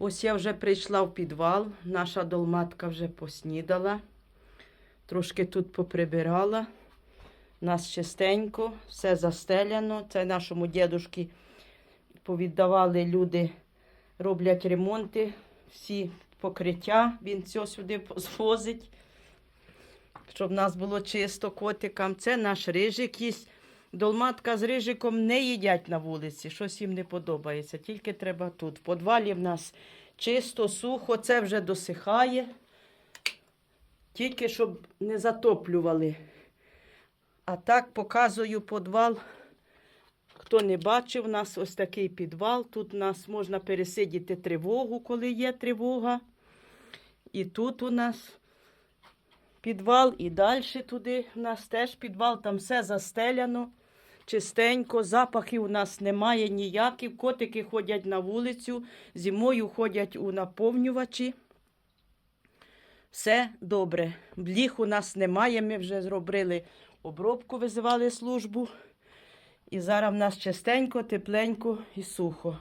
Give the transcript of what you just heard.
Ось я вже прийшла в підвал. Наша долматка вже поснідала. Трошки тут поприбирала. Нас чистенько, все застеляно. Це нашому дідушки повіддавали люди, роблять ремонти, всі покриття. Він все сюди звозить, щоб в нас було чисто котикам. Це наш рижик їсть. Долматка з рижиком не їдять на вулиці, щось їм не подобається. Тільки треба тут. В подвалі в нас чисто, сухо, це вже досихає. Тільки щоб не затоплювали. А так показую підвал. Хто не бачив, у нас ось такий підвал. Тут у нас можна пересидіти тривогу, коли є тривога. І тут у нас підвал, і далі туди у нас теж підвал, там все застеляно, чистенько, запахів у нас немає ніяких. Котики ходять на вулицю, зимою ходять у наповнювачі. Все добре. Бліх у нас немає. Ми вже зробили обробку, визивали службу. І зараз в нас чистенько, тепленько і сухо.